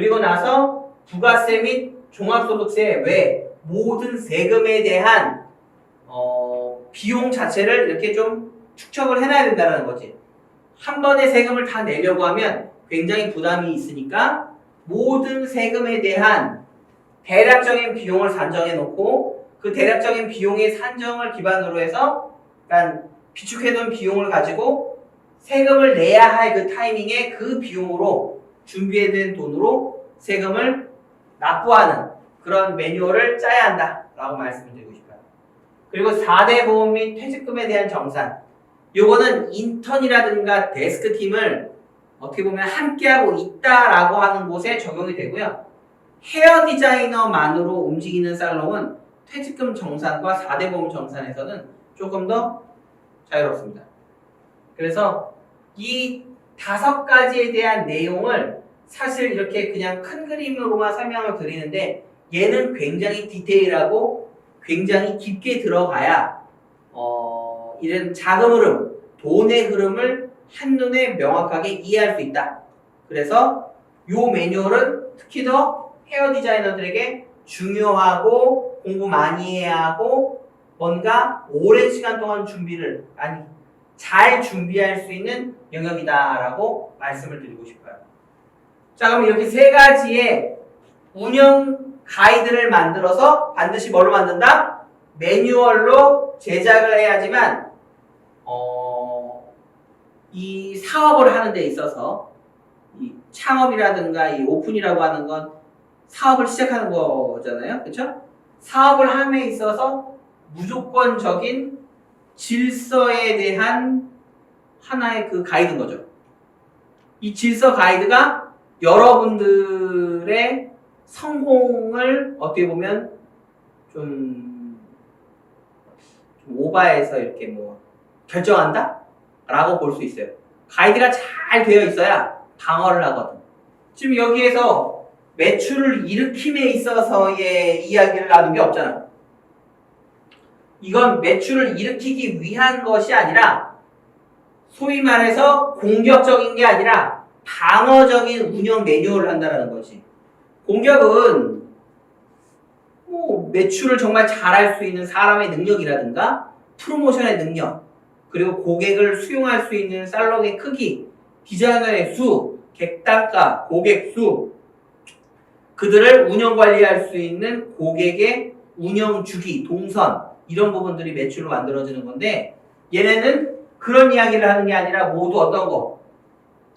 그리고 나서 부가세 및 종합소득세 외 모든 세금에 대한 어, 비용 자체를 이렇게 좀 축적을 해놔야 된다는 거지. 한 번에 세금을 다 내려고 하면 굉장히 부담이 있으니까 모든 세금에 대한 대략적인 비용을 산정해 놓고 그 대략적인 비용의 산정을 기반으로 해서 그러니까 비축해 둔 비용을 가지고 세금을 내야 할 그 타이밍에 그 비용으로 준비해둔 돈으로 세금을 납부하는 그런 매뉴얼을 짜야 한다라고 말씀을 드리고 싶어요. 그리고 4대 보험 및 퇴직금에 대한 정산. 요거는 인턴이라든가 데스크 팀을 어떻게 보면 함께하고 있다라고 하는 곳에 적용이 되고요. 헤어 디자이너만으로 움직이는 살롱은 퇴직금 정산과 4대 보험 정산에서는 조금 더 자유롭습니다. 그래서 이 다섯 가지에 대한 내용을 사실 이렇게 그냥 큰 그림으로만 설명을 드리는데 얘는 굉장히 디테일하고 굉장히 깊게 들어가야 어, 이런 자금 흐름, 돈의 흐름을 한눈에 명확하게 이해할 수 있다. 그래서 요 매뉴얼은 특히 더 헤어 디자이너들에게 중요하고 공부 많이 해야 하고 뭔가 오랜 시간 동안 준비를 아니 잘 준비할 수 있는 영역이다라고 말씀을 드리고 싶어요. 자 그럼 이렇게 세 가지의 운영 가이드를 만들어서 반드시 뭘로 만든다? 매뉴얼로 제작을 해야지만 어, 이 사업을 하는 데 있어서 이 창업이라든가 이 오픈이라고 하는 건 사업을 시작하는 거잖아요. 그렇죠? 사업을 함에 있어서 무조건적인 질서에 대한 하나의 그 가이드인 거죠. 이 질서 가이드가 여러분들의 성공을 어떻게 보면 좀, 좀 오바해서 이렇게 뭐 결정한다? 라고 볼 수 있어요. 가이드가 잘 되어 있어야 방어를 하거든. 지금 여기에서 매출을 일으킴에 있어서의 이야기를 나눈 게 없잖아. 이건 매출을 일으키기 위한 것이 아니라 소위 말해서 공격적인 게 아니라 방어적인 운영 매뉴얼을 한다는 거지. 공격은 뭐 매출을 정말 잘할 수 있는 사람의 능력이라든가 프로모션의 능력 그리고 고객을 수용할 수 있는 살롱의 크기, 디자이너의 수, 객단가, 고객 수 그들을 운영 관리할 수 있는 고객의 운영 주기, 동선 이런 부분들이 매출로 만들어지는 건데 얘네는 그런 이야기를 하는 게 아니라 모두 어떤 거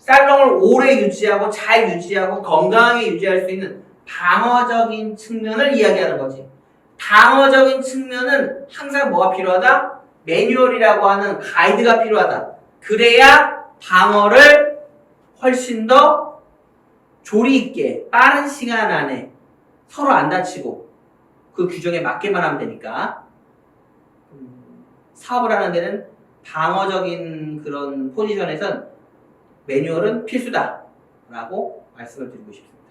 살롱을 오래 유지하고 잘 유지하고 건강하게 유지할 수 있는 방어적인 측면을 이야기하는 거지. 방어적인 측면은 항상 뭐가 필요하다? 매뉴얼이라고 하는 가이드가 필요하다. 그래야 방어를 훨씬 더 조리 있게 빠른 시간 안에 서로 안 다치고 그 규정에 맞게만 하면 되니까 음, 사업을 하는 데는 방어적인 그런 포지션에선 매뉴얼은 필수다라고 말씀을 드리고 싶습니다.